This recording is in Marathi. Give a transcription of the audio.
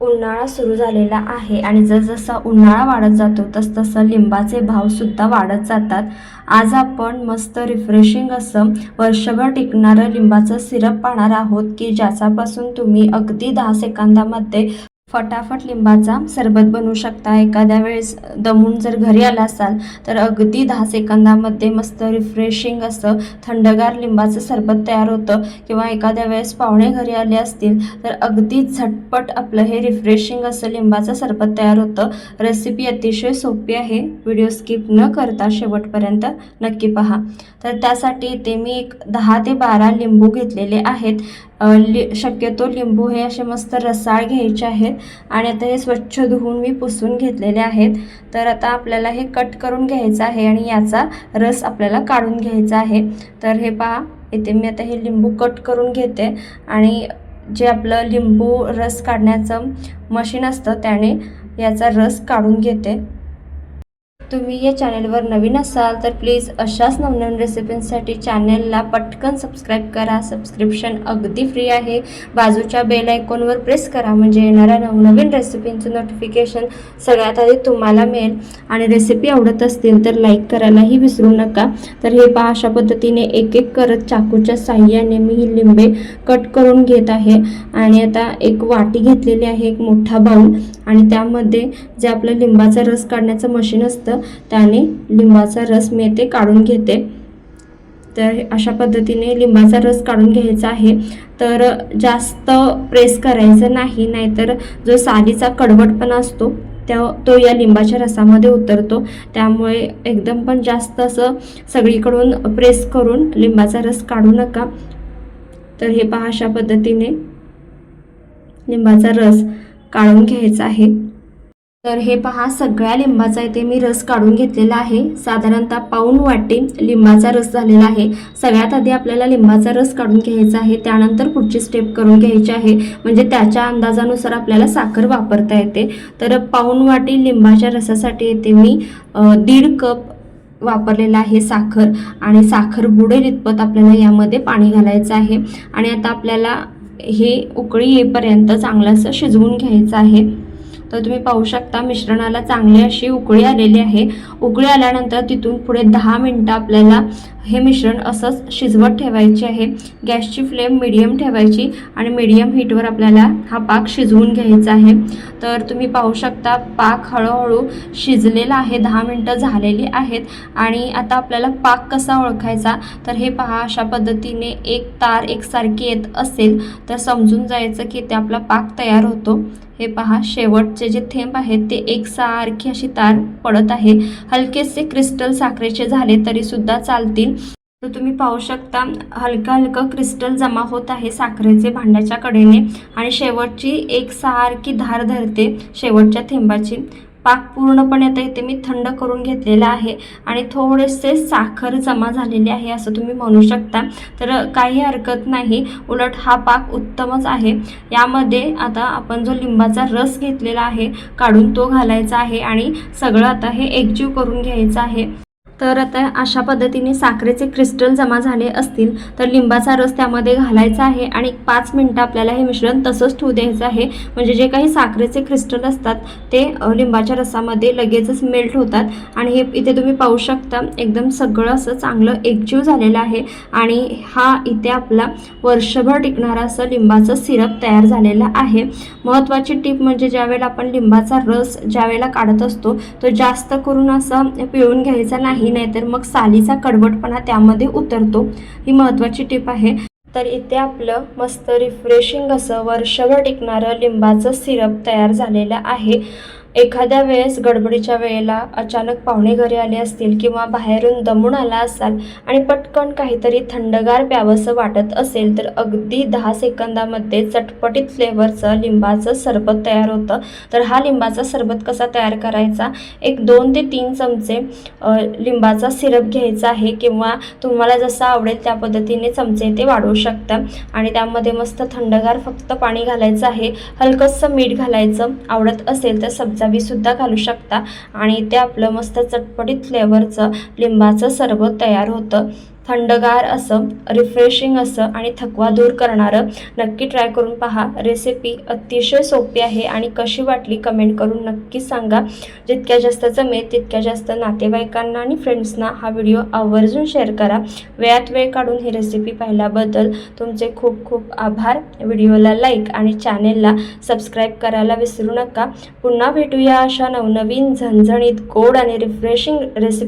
उन्हाळा सुरू झालेला आहे आणि जसजसा उन्हाळा वाढत जातो तसतसं लिंबाचे भावसुद्धा वाढत जातात. आज आपण मस्त रिफ्रेशिंग असं वर्षभर टिकणारं लिंबाचं सिरप पाहणार आहोत की ज्याच्यापासून तुम्ही अगदी दहा सेकंदामध्ये फटाफट लिंबाचा सरबत बनवू शकता. एखाद्या वेळेस दमून जर घरी आला असाल तर अगदी दहा सेकंदामध्ये मस्त रिफ्रेशिंग असं थंडगार लिंबाचं सरबत तयार होतं. किंवा एखाद्या वेळेस पाहुणे घरी आले असतील तर अगदी झटपट आपलं हे रिफ्रेशिंग असं लिंबाचं सरबत तयार होतं. रेसिपी अतिशय सोपी आहे. व्हिडिओ स्किप न करता शेवटपर्यंत नक्की पहा. तर त्यासाठी इथे मी एक दहा ते बारा लिंबू घेतलेले आहेत. लि शक्यतो लिंबू हे असे मस्त रसाळ घ्यायचे आहेत आणि आता हे स्वच्छ धुवून मी पुसून घेतलेले आहेत. तर आता आपल्याला हे कट करून घ्यायचं आहे आणि याचा रस आपल्याला काढून घ्यायचा आहे. तर हे पहा इथे मी आता हे लिंबू कट करून घेते आणि जे आपलं लिंबू रस काढण्याचं मशीन असतं त्याने याचा रस काढून घेते. तुम्ही या चॅनेलवर नवीन असाल तर प्लीज अशाच नवनवीन रेसिपींसाठी चॅनेलला पटकन सबस्क्राईब करा. सबस्क्रिप्शन अगदी फ्री आहे. बाजूच्या बेल आयकॉनवर प्रेस करा म्हणजे येणाऱ्या नवनवीन रेसिपींचं नोटिफिकेशन सगळ्यात आधी तुम्हाला मिळेल. आणि रेसिपी आवडत असतील तर लाईक करायलाही विसरू नका. तर हे पहा अशा पद्धतीने एक एक करत चाकूच्या साह्याने मी ही लिंबे कट करून घेत आहे. आणि आता एक वाटी घेतलेली आहे एक मोठा बाऊल आणि त्यामध्ये जे आपलं लिंबाचा रस काढण्याचं मशीन असतं त्याने लिंबाचा रस मी ते काढून घेते. तर अशा पद्धतीने लिंबाचा रस काढून घ्यायचा आहे. तर जास्त प्रेस करायचं नाही नाहीतर जो सालीचा कडवटपणा असतो त्या तो या लिंबाच्या रसामध्ये उतरतो. त्यामुळे एकदम पण जास्त असं सगळीकडून प्रेस करून लिंबाचा रस काढू नका. तर हे पहा अशा पद्धतीने लिंबाचा रस काढून घ्यायचा आहे. तर हे पहा सगळ्या लिंबाचा इथे मी रस काढून घेतलेला आहे. साधारणतः पाऊण वाटी लिंबाचा रस झालेला आहे. सगळ्यात आधी आपल्याला लिंबाचा रस काढून घ्यायचा आहे. त्यानंतर पुढची स्टेप करून घ्यायची आहे. म्हणजे त्याच्या अंदाजानुसार आपल्याला साखर वापरता येते. तर पाऊण वाटी लिंबाच्या रसासाठी इथे मी दीड कप वापरलेला आहे साखर. आणि साखर बुडेल इतपत आपल्याला यामध्ये पाणी घालायचं आहे. आणि आता आपल्याला हे उकळी येईपर्यंत चांगलं असं शिजवून घ्यायचं आहे. तर तुम्ही पाहू शकता मिश्रणाला चांगली अशी उकळी आलेली आहे. उकळी आल्यानंतर तिथून पुढे दहा मिनटं आपल्याला हे मिश्रण असंच शिजवत ठेवायचे आहे. गॅसची फ्लेम मिडियम ठेवायची आणि मिडियम हीटवर आपल्याला हा पाक शिजवून घ्यायचा आहे. तर तुम्ही पाहू शकता पाक हळूहळू शिजलेला आहे. दहा मिनटं झालेली आहेत आणि आता आपल्याला पाक कसा ओळखायचा? तर हे पहा अशा पद्धतीने एक तार एकसारखी येत असेल तर समजून जायचं की ते आपला पाक तयार होतो. हे पहा शेवटचे जे थेंब आहेत ते एकसारखी अशी तार पडत आहे. हलकेसे क्रिस्टल साखरेचे झाले तरी सुद्धा चालतील. तर तुम्ही पाहू शकता हलका हलकं क्रिस्टल जमा होत आहे साखरेचे भांड्याच्या कडेने आणि शेवटची एकसारखी धार धरते शेवटच्या थेंबाची. पाक पूर्णपणे आता इथे मी थंड करून घेतलेला आहे आणि थोडेसे साखर जमा झालेले आहे असं तुम्ही म्हणू शकता. तर काही हरकत नाही. उलट हा पाक उत्तमच आहे. यामध्ये आता आपण जो लिंबाचा रस घेतलेला आहे काढून तो घालायचा आहे आणि सगळं आता हे एकजीव करून घ्यायचं आहे. तर आता अशा पद्धतीने साखरेचे क्रिस्टल जमा झाले असतील तर लिंबाचा रस त्यामध्ये घालायचा आहे आणि एक पाच मिनटं आपल्याला हे मिश्रण तसंच ठेवू द्यायचं आहे. म्हणजे जे काही साखरेचे क्रिस्टल असतात ते लिंबाच्या रसामध्ये लगेचच मेल्ट होतात. आणि हे इथे तुम्ही पाहू शकता एकदम सगळं असं चांगलं एकजीव झालेलं आहे. आणि हा इथे आपला वर्षभर टिकणारा असं लिंबाचं सिरप तयार झालेलं आहे. महत्त्वाची टीप म्हणजे ज्यावेळेला आपण लिंबाचा रस ज्यावेळेला काढत असतो तो जास्त करून असं पिळून घ्यायचा नाही. नाही नाहीतर मग सालीचा कडवटपणा त्यामध्ये उतरतो. ही महत्त्वाची टिप आहे. तर इथे आपलं मस्त रिफ्रेशिंग असं वर्षभर टिकणारं लिंबाचं सिरप तयार झालेलं आहे. एखाद्या वेळेस गडबडीच्या वेळेला अचानक पाहुणे घरी आले असतील किंवा बाहेरून दमून आला असाल आणि पटकन काहीतरी थंडगार प्यावंसं वाटत असेल तर अगदी दहा सेकंदामध्ये चटपटीत फ्लेवरचं लिंबाचं सरबत तयार होतं. तर हा लिंबाचा सरबत कसा तयार करायचा? एक दोन ते तीन चमचे लिंबाचा सिरप घ्यायचा आहे किंवा तुम्हाला जसं आवडेल त्या पद्धतीने चमचे ते वाढवू शकता. आणि त्यामध्ये मस्त थंडगार फक्त पाणी घालायचं आहे. हलकंसं मीठ घालायचं. आवडत असेल तर सुद्धा घालू शकता. आणि ते आपलं मस्त चटपटीत फ्लेवरचं लिंबाचं सरबत तयार होतं. थंडगार असं रिफ्रेशिंग असं आणि थकवा दूर करणारं नक्की ट्राय करून पहा. रेसिपी अतिशय सोपी आहे आणि कशी वाटली कमेंट करून नक्की सांगा. जितक्या जास्त जमेल तितक्या जास्त नातेवाईकांना आणि फ्रेंड्सना हा व्हिडिओ आवर्जून शेअर करा. वेळात वेळ काढून ही रेसिपी पाहिल्याबद्दल तुमचे खूप खूप आभार. व्हिडिओला लाईक आणि चॅनेलला सबस्क्राईब करायला विसरू नका. पुन्हा भेटूया अशा नवनवीन झणझणीत गोड आणि रिफ्रेशिंग रेसिपी